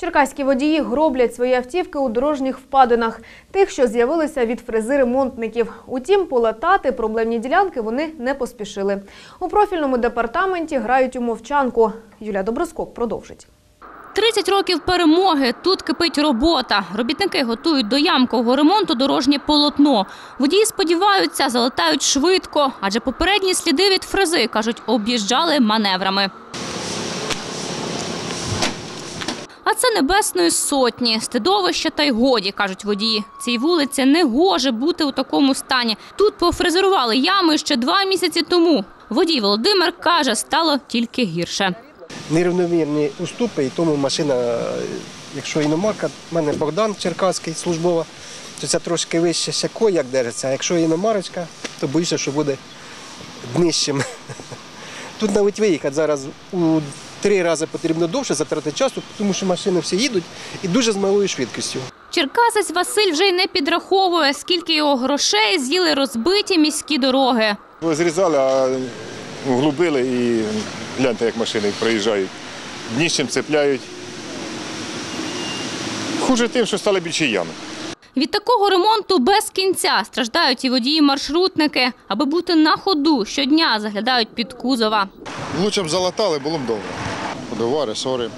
Черкаські водії гроблять свої автівки у дорожніх впадинах, тих, що з'явилися від фрези ремонтників. Утім, полатати проблемні ділянки вони не поспішили. У профільному департаменті грають у мовчанку. Юлія Доброскок продовжить. 30 років перемоги. Тут кипить робота. Робітники готують до ямкового ремонту дорожнє полотно. Водії сподіваються, залетають швидко, адже попередні сліди від фрези, кажуть, об'їжджали маневрами. А це небесної сотні, стидовище та й годі, кажуть водії. Цій вулиці не гоже бути у такому стані. Тут пофрезерували ями ще два місяці тому. Водій Володимир каже, стало тільки гірше. нерівномірні уступи, і тому машина, е, якщо іномарка, в мене Богдан Черкаський, службова, то це трошки вище сяко, як держиться, а якщо іномарочка, то боюся, що буде днищим. Тут навіть виїхати зараз у три рази потрібно довше затрати часу, тому що машини всі їдуть і дуже з малою швидкістю. Черкасець Василь вже й не підраховує, скільки його грошей з'їли розбиті міські дороги. Зрізали, а вглубили і гляньте, як машини проїжджають. Дніщем цепляють. Хуже тим, що стало більше ями. Від такого ремонту без кінця страждають і водії-маршрутники. Аби бути на ходу, щодня заглядають під кузова. Лучше б залатали, було б добре. Подовари, сори,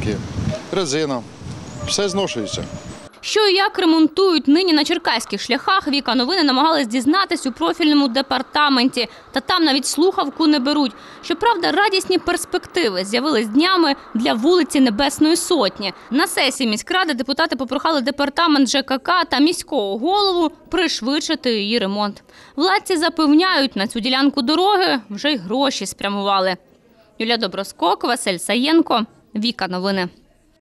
такі, резина. Все зношується. Що і як ремонтують нині на черкаських шляхах, Віка новини намагались дізнатись у профільному департаменті. Та там навіть слухавку не беруть. Щоправда, радісні перспективи з'явились днями для вулиці Небесної Сотні. На сесії міськради депутати попрохали департамент ЖКК та міського голову пришвидшити її ремонт. Владці запевняють, на цю ділянку дороги вже й гроші спрямували. Юлія Доброскок, Василь Саєнко, Віка новини.